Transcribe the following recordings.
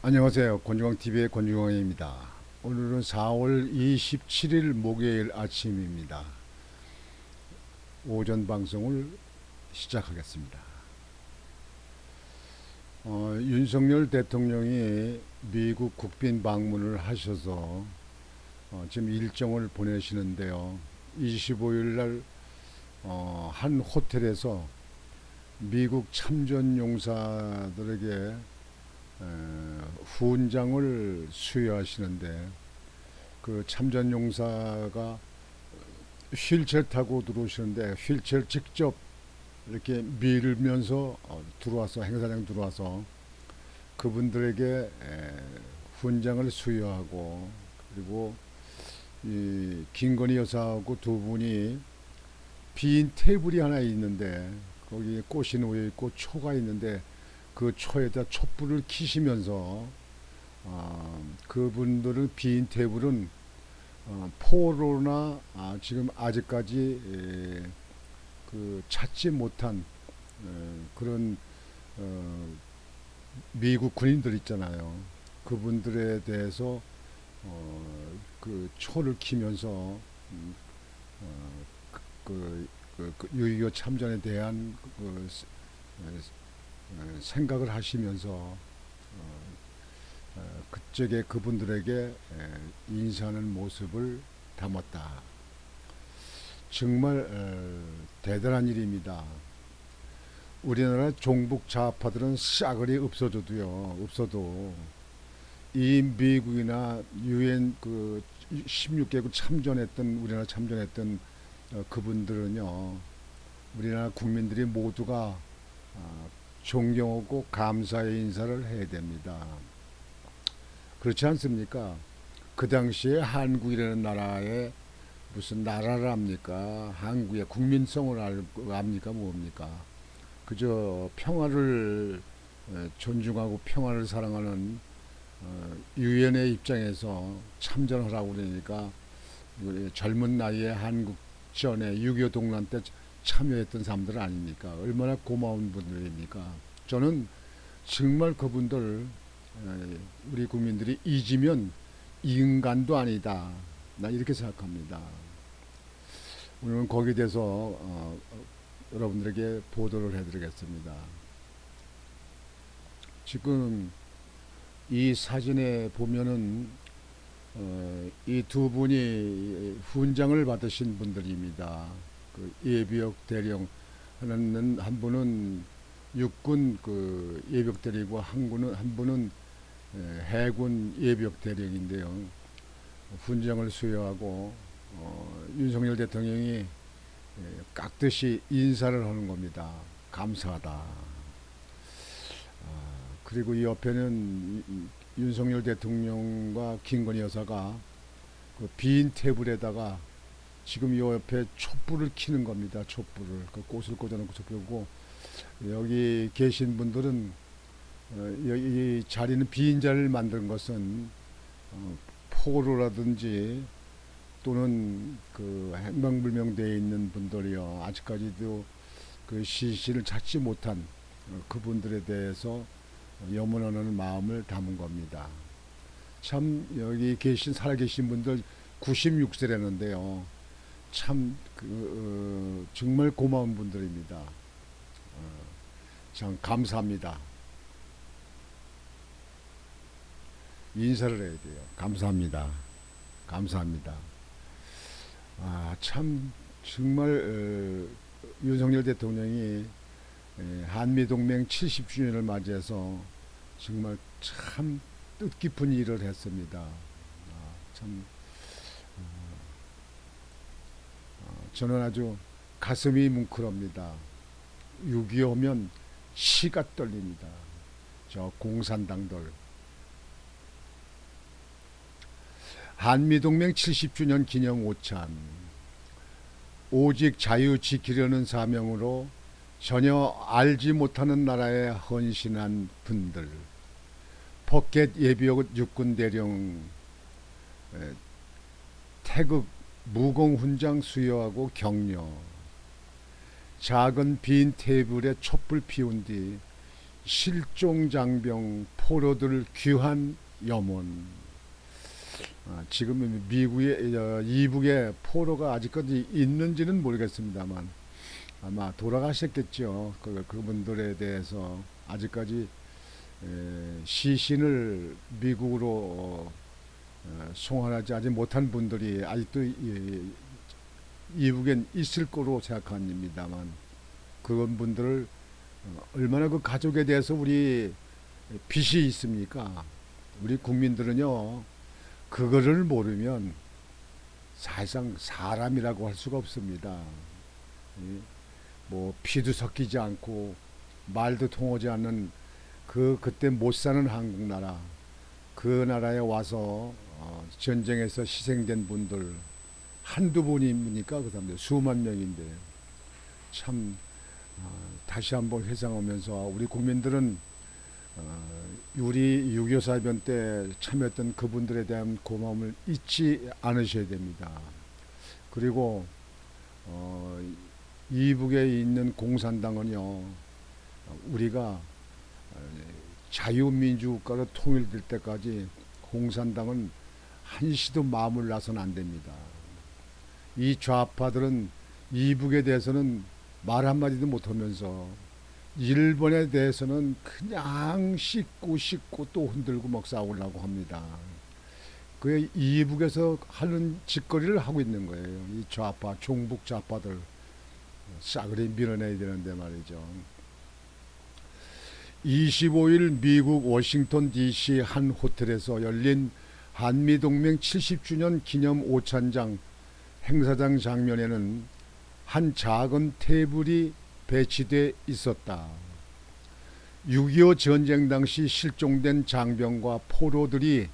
안녕하세요. 권중광TV의 권중광입니다. 오늘은 4월 27일 목요일 아침입니다. 오전 방송을 시작하겠습니다. 어, 윤석열 대통령이 미국 국빈 방문을 하셔서 어, 지금 일정을 보내시는데요. 25일 날 어, 한 호텔에서 미국 참전 용사들에게 에, 훈장을 수여하시는데 그 참전 용사가 휠체어 타고 들어오시는데 휠체어 직접 이렇게 밀면서 어, 들어와서 행사장 들어와서 그분들에게 에, 훈장을 수여하고 그리고 이 김건희 여사하고 두 분이 빈 테이블이 하나 있는데 거기에 꽃이 놓여 있고 초가 있는데 그 초에다 촛불을 키시면서 아, 그분들의 빈 테이블은 어, 포로나 아, 지금 아직까지 에, 그 찾지 못한 에, 그런 어, 미국 군인들 있잖아요. 그분들에 대해서 어, 그 초를 키면서 음, 어, 그, 그, 그, 그6.25 참전에 대한 그, 스- 에, 어, 생각을 하시면서 어, 어, 그쪽에 그분들에게 에, 인사하는 모습을 담았다. 정말 어, 대단한 일입니다. 우리나라 종북 좌파들은 싸그리 없어져도요, 없어도 이 미국이나 유엔 그 16개국 참전했던 우리나라 참전했던 어, 그분들은요, 우리나라 국민들이 모두가 아, 존경하고 감사의 인사를 해야 됩니다. 그렇지 않습니까? 그 당시에 한국이라는 나라에 무슨 나라를 합니까? 한국의 국민성을 알- 압니까? 뭡니까? 그저 평화를 에, 존중하고 평화를 사랑하는 어, 유엔의 입장에서 참전하라고 그러니까 우리 젊은 나이에 한국 전에 6.25 동란 때 참여했던 사람들 아닙니까? 얼마나 고마운 분들입니까? 저는 정말 그분들 에, 우리 국민들이 잊으면 인간도 아니다. 나 이렇게 생각합니다. 오늘은 거기에 대해서 어, 어, 여러분들에게 보도를 해드리겠습니다. 지금 이 사진에 보면은 어, 이두 분이 훈장을 받으신 분들입니다. 그 예비역 대령 하나는 한 분은 육군 그 예비역 대리고 한 분은 한 분은 에, 해군 예비역 대령인데요. 훈장을 수여하고 어, 윤석열 대통령이 에, 깍듯이 인사를 하는 겁니다. 감사하다. 아, 그리고 이 옆에는 윤석열 대통령과 김건희 여사가 그 빈 테이블에다가 지금 이 옆에 촛불을 켜는 겁니다. 촛불을 그 꽃을 꽂아놓고 촛불고 여기 계신 분들은 어, 여기 이 자리는 빈 자리를 만든 것은 어, 포로라든지 또는 그 행방불명되어 있는 분들이요 아직까지도 그 시신을 찾지 못한 어, 그분들에 대해서 염원하는 마음을 담은 겁니다. 참 여기 계신 살아계신 분들 96세라는데요. 참 그, 어, 정말 고마운 분들입니다. 어, 참 감사합니다. 인사를 해야 돼요. 감사합니다. 감사합니다. 아, 참 정말 어, 윤석열 대통령이 에, 한미동맹 70주년을 맞이해서 정말 참 뜻깊은 일을 했습니다. 아, 참 어, 어, 저는 아주 가슴이 뭉클합니다. 6.25 하면 시가 떨립니다. 저 공산당들 한미동맹 70주년 기념 오찬 오직 자유 지키려는 사명으로 전혀 알지 못하는 나라에 헌신한 분들 포켓 예비역 육군 대령 에, 태극 무공 훈장 수여하고 격려 작은 빈 테이블에 촛불 피운 뒤 실종 장병 포로들 귀한 염원. 아, 지금 미국의 어, 이북에 포로가 아직까지 있는지는 모르겠습니다만 아마 돌아가셨겠죠. 그 그분들에 대해서 아직까지 에, 시신을 미국으로 어, 어, 송환하지 아직 못한 분들이 아직도 이, 이북엔 있을 거로 생각합니다만 그런 분들을 어, 얼마나 그 가족에 대해서 우리 빚이 있습니까? 우리 국민들은요 그거를 모르면 사실상 사람이라고 할 수가 없습니다. 이, 뭐 피도 섞이지 않고 말도 통하지 않는 그 그때 못 사는 한국 나라 그 나라에 와서 어, 전쟁에서 희생된 분들 한두 분입니까 그 사람들 수만 명인데 참 어, 다시 한번 회상하면서 우리 국민들은 어, 우리 6.25 사변 때 참여했던 그분들에 대한 고마움을 잊지 않으셔야 됩니다. 그리고 어, 이북에 있는 공산당은요 우리가 어, 자유민주국가로 통일될 때까지 공산당은 한시도 마음을 놔서는 안 됩니다. 이 좌파들은 이북에 대해서는 말 한마디도 못하면서 일본에 대해서는 그냥 씻고 씻고 또 흔들고 막 싸우려고 합니다. 그 이북에서 하는 짓거리를 하고 있는 거예요. 이 좌파, 종북 좌파들 싸그리 밀어내야 되는데 말이죠. 25일 미국 워싱턴 DC 한 호텔에서 열린 한미동맹 70주년 기념 오찬장 행사장 장면에는 한 작은 테이블이 배치돼 있었다. 6.25 전쟁 당시 실종된 장병과 포로들이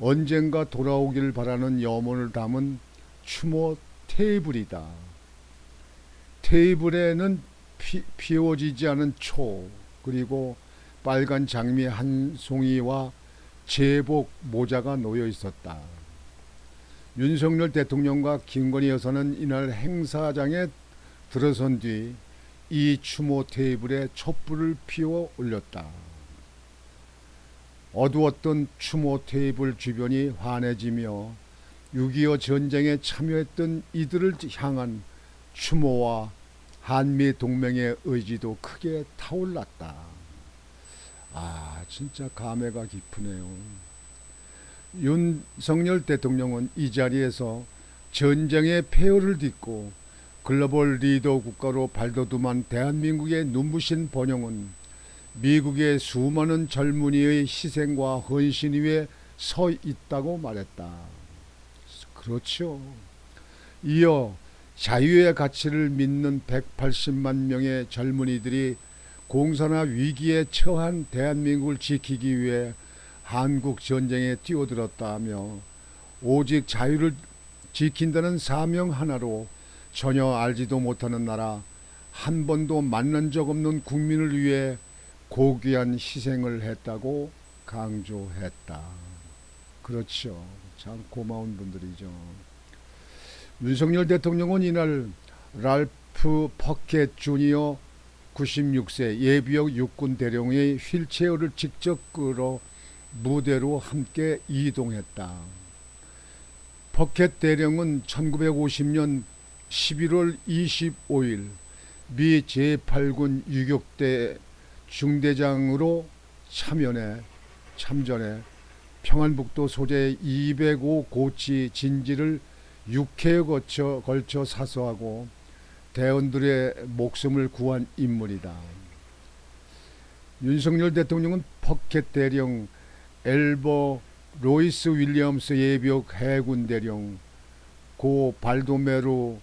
언젠가 돌아오길 바라는 염원을 담은 추모 테이블이다. 테이블에는 피, 피워지지 않은 초 그리고 빨간 장미 한 송이와 제복 모자가 놓여 있었다. 윤석열 대통령과 김건희 여사는 이날 행사장에 들어선 뒤 이 추모 테이블에 촛불을 피워 올렸다. 어두웠던 추모 테이블 주변이 환해지며 6.25 전쟁에 참여했던 이들을 향한 추모와 한미 동맹의 의지도 크게 타올랐다. 아, 진짜 감회가 깊으네요. 윤석열 대통령은 이 자리에서 전쟁의 폐허를 딛고 글로벌 리더 국가로 발돋움한 대한민국의 눈부신 번영은 미국의 수많은 젊은이의 희생과 헌신 위에 서 있다고 말했다. 그렇죠. 이어 자유의 가치를 믿는 180만 명의 젊은이들이 공산화 위기에 처한 대한민국을 지키기 위해 한국 전쟁에 뛰어들었다며 오직 자유를 지킨다는 사명 하나로 전혀 알지도 못하는 나라 한 번도 만난 적 없는 국민을 위해 고귀한 희생을 했다고 강조했다. 그렇죠. 참 고마운 분들이죠. 윤석열 대통령은 이날 랄프 퍼켓 주니어 96세 예비역 육군 대령의 휠체어를 직접 끌어 무대로 함께 이동했다. 퍼켓 대령은 1950년 11월 25일 미 제8군 유격대 중대장으로 참여해 참전해 평안북도 소재 205 고치 진지를 6회에 거쳐 걸쳐 사수하고 대원들의 목숨을 구한 인물이다. 윤석열 대통령은 퍼켓 대령 엘버 로이스 윌리엄스 예비역 해군 대령 고 발도메로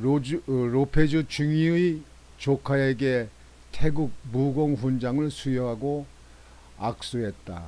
로즈, 어, 로페즈 중위의 조카에게 태국 무공 훈장을 수여하고 악수했다.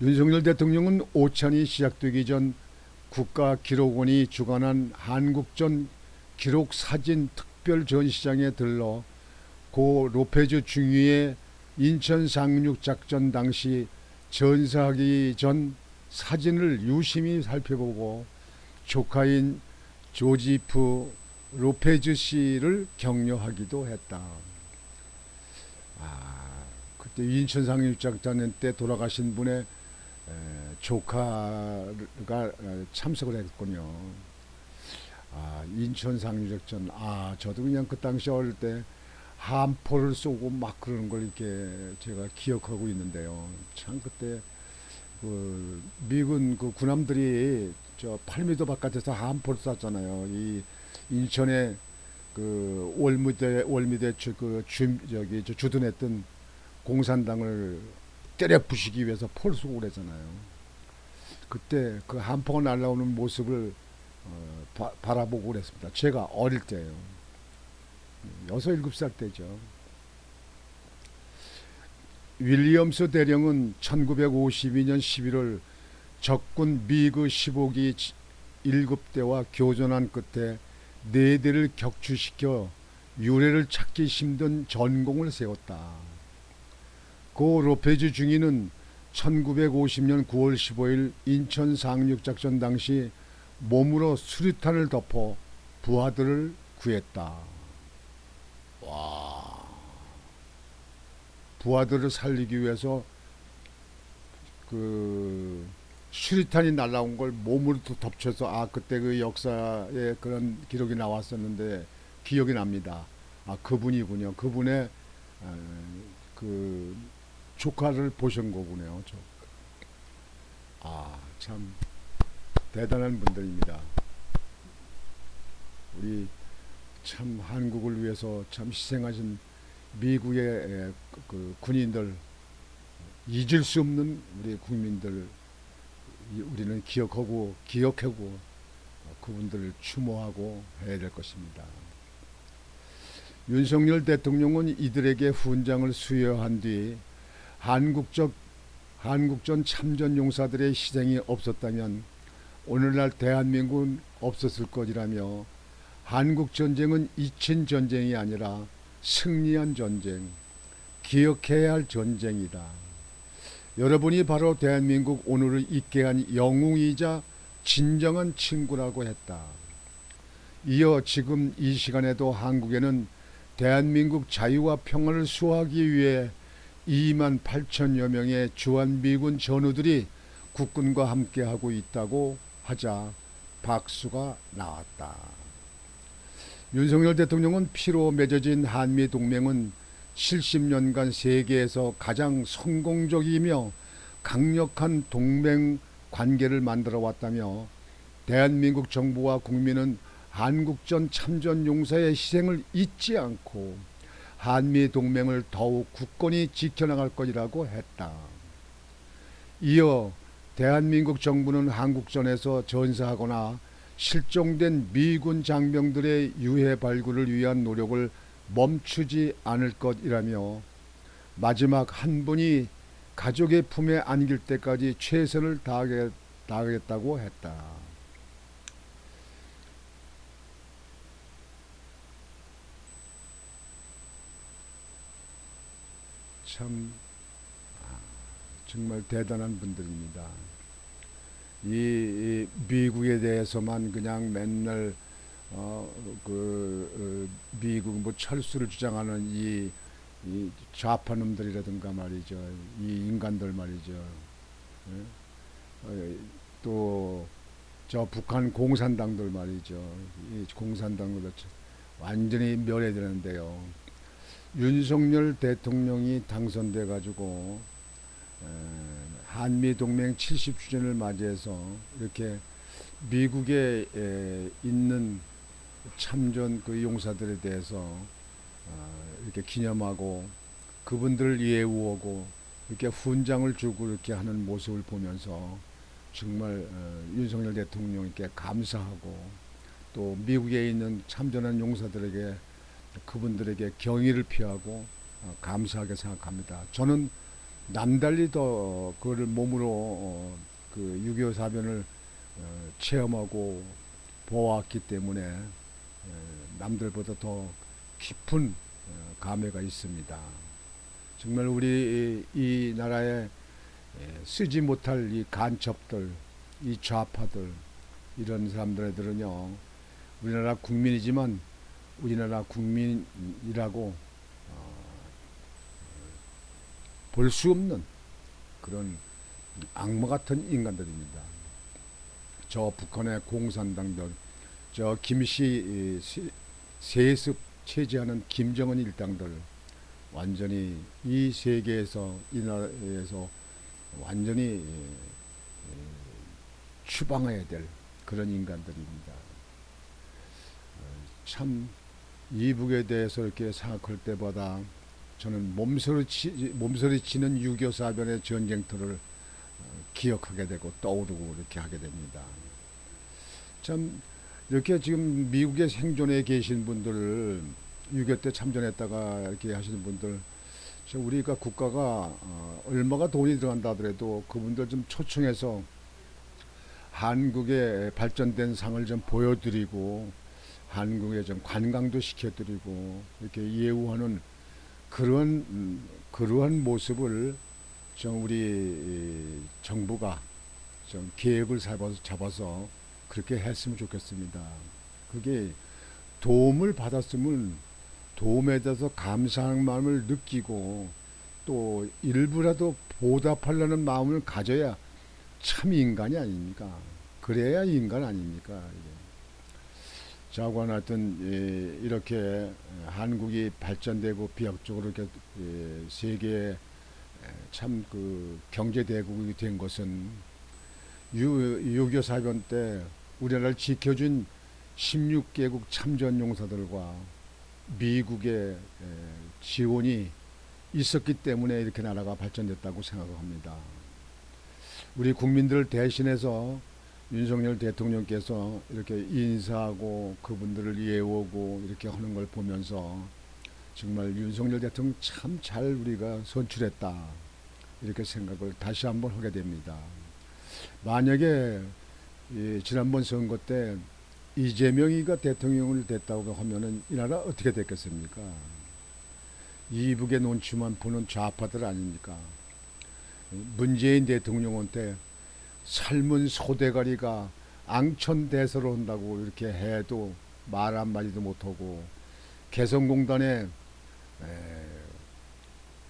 윤석열 대통령은 오찬이 시작되기 전 국가기록원이 주관한 한국전 기록 사진 특별 전시장에 들러 고 로페즈 중위의 인천 상륙 작전 당시 전사하기 전 사진을 유심히 살펴보고 조카인 조지프 로페즈 씨를 격려하기도 했다. 아, 그때 인천 상륙 작전 때 돌아가신 분의 에, 조카가 에, 참석을 했군요. 아 인천 상륙작전 아 저도 그냥 그 당시 어릴 때 함포를 쏘고 막 그러는 걸 이렇게 제가 기억하고 있는데요. 참 그때 그 미군 그 군함들이 저 8m 바깥에서 함포를 쐈잖아요. 이 인천에 그 월미대 월미대 주, 그 주, 저기 저 주둔했던 공산당을 때려 부시기 위해서 폴 쏘고 그랬잖아요. 그때 그 함포가 날라오는 모습을 어, 바, 바라보고 그랬습니다. 제가 어릴 때요. 여섯 일곱 살 때죠. 윌리엄스 대령은 1952년 11월 적군 미그 15기 7대와 교전한 끝에 네 대를 격추시켜 유래를 찾기 힘든 전공을 세웠다. 고 로페즈 중위는 1950년 9월 15일 인천 상륙작전 당시 몸으로 수류탄을 덮어 부하들을 구했다. 와. 부하들을 살리기 위해서 그 수리탄이 날라온 걸 몸으로 또 덮쳐서 아 그때 그 역사에 그런 기록이 나왔었는데 기억이 납니다. 아 그분이군요. 그분의 에, 그 조카를 보신 거군요. 아참 대단한 분들입니다. 우리 참 한국을 위해서 참 희생하신 미국의 에, 그, 그 군인들 잊을 수 없는 우리 국민들 이- 우리는 기억하고 기억하고 어, 그분들을 추모하고 해야 될 것입니다. 윤석열 대통령은 이들에게 훈장을 수여한 뒤 한국적 한국전 참전 용사들의 희생이 없었다면 오늘날 대한민국은 없었을 것이라며 한국 전쟁은 잊힌 전쟁이 아니라 승리한 전쟁, 기억해야 할 전쟁이다. 여러분이 바로 대한민국 오늘을 있게 한 영웅이자 진정한 친구라고 했다. 이어 지금 이 시간에도 한국에는 대한민국 자유와 평화를 수호하기 위해 2만 8천여 명의 주한미군 전우들이 국군과 함께하고 있다고 하자 박수가 나왔다. 윤석열 대통령은 피로 맺어진 한미 동맹은 70년간 세계에서 가장 성공적이며 강력한 동맹 관계를 만들어 왔다며 대한민국 정부와 국민은 한국전 참전 용사의 희생을 잊지 않고 한미 동맹을 더욱 굳건히 지켜나갈 것이라고 했다. 이어 대한민국 정부는 한국전에서 전사하거나 실종된 미군 장병들의 유해 발굴을 위한 노력을 멈추지 않을 것이라며 마지막 한 분이 가족의 품에 안길 때까지 최선을 다하겠, 다하겠다고 했다. 참 아, 정말 대단한 분들입니다. 이, 이 미국에 대해서만 그냥 맨날 어 그 어, 미국 뭐 철수를 주장하는 이, 이 좌파놈들이라든가 말이죠 이 인간들 말이죠 예? 어, 또저 북한 공산당들 말이죠 이 공산당들 완전히 멸해되는데요 윤석열 대통령이 당선돼 가지고 한미 동맹 70주년을 맞이해서 이렇게 미국에 에, 있는 참전 그 용사들에 대해서 어, 이렇게 기념하고 그분들을 예우하고 이렇게 훈장을 주고 이렇게 하는 모습을 보면서 정말 어, 윤석열 대통령께 감사하고 또 미국에 있는 참전한 용사들에게 그분들에게 경의를 표하고 어, 감사하게 생각합니다. 저는 남달리 더 그거를 몸으로 어, 그6.25 사변을 어, 체험하고 보았기 때문에 에, 남들보다 더 깊은 어, 감회가 있습니다. 정말 우리 이, 이 나라에 에, 쓰지 못할 이 간첩들, 이 좌파들 이런 사람들들은요 우리나라 국민이지만 우리나라 국민이라고 어, 볼 수 없는 그런 악마 같은 인간들입니다. 저 북한의 공산당들, 저 김씨 세습 체제하는 김정은 일당들 완전히 이 세계에서 이 나라에서 완전히 추방해야 될 그런 인간들입니다. 어, 참 이북에 대해서 이렇게 생각할 때보다 저는 몸서리치, 몸서리치는 6.25 사변의 전쟁터를 어, 기억하게 되고 떠오르고 이렇게 하게 됩니다. 참 이렇게 지금 미국에 생존해 계신 분들 6.25 때 참전했다가 이렇게 하시는 분들 저 우리가 국가가 어, 얼마가 돈이 들어간다 하더라도 그분들 좀 초청해서 한국의 발전된 상을 좀 보여드리고 한국에 좀 관광도 시켜드리고 이렇게 예우하는 그런 음, 그러한 모습을 좀 우리 이, 정부가 좀 계획을 잡아서, 잡아서 그렇게 했으면 좋겠습니다. 그게 도움을 받았으면 도움에 대해서 감사하는 마음을 느끼고 또 일부라도 보답하려는 마음을 가져야 참 인간이 아닙니까? 그래야 인간 아닙니까? 자관 하여튼 예, 이렇게 한국이 발전되고 비약적으로 이렇게 예, 세계에 참그 경제 대국이 된 것은 6.25 사변 때 우리나라를 지켜준 16개국 참전 용사들과 미국의 에, 지원이 있었기 때문에 이렇게 나라가 발전됐다고 생각합니다. 우리 국민들을 대신해서 윤석열 대통령께서 이렇게 인사하고 그분들을 예우고 이렇게 하는 걸 보면서 정말 윤석열 대통령 참 잘 우리가 선출했다 이렇게 생각을 다시 한번 하게 됩니다. 만약에 이 지난번 선거 때 이재명이가 대통령을 됐다고 하면은 이 나라 어떻게 됐겠습니까? 이북의 눈치만 보는 좌파들 아닙니까? 문재인 대통령한테 삶은 소대가리가 앙천대서로 한다고 이렇게 해도 말 한마디도 못하고 개성공단에 에,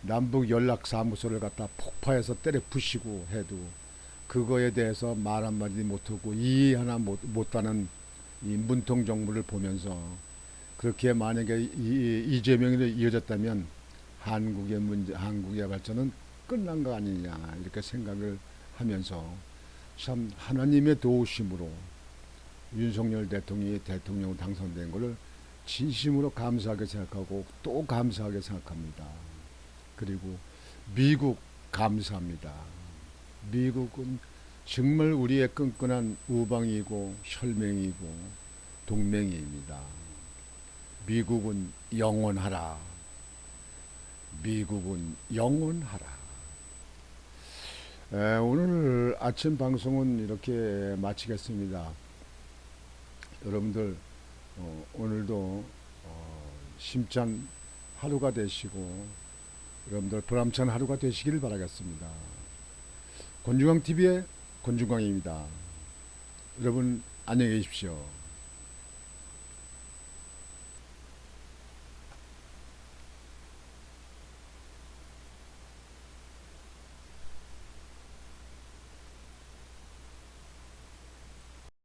남북 연락사무소를 갖다 폭파해서 때려 부시고 해도 그거에 대해서 말 한마디 못하고 이해 하나 못, 못하는 이 문통 정부를 보면서 그렇게 만약에 이, 이재명이 이어졌다면 한국의 문제, 한국의 발전은 끝난 거 아니냐 이렇게 생각을 하면서 참 하나님의 도우심으로 윤석열 대통령이 대통령 당선된 것을 진심으로 감사하게 생각하고 또 감사하게 생각합니다. 그리고 미국 감사합니다. 미국은 정말 우리의 끈끈한 우방이고 혈맹이고 동맹입니다. 미국은 영원하라. 미국은 영원하라. 에, 오늘 아침 방송은 이렇게 마치겠습니다. 여러분들 어, 오늘도 어, 심찬 하루가 되시고 여러분들 보람찬 하루가 되시길 바라겠습니다. 권중광 TV의 권중광입니다. 여러분 안녕히 계십시오.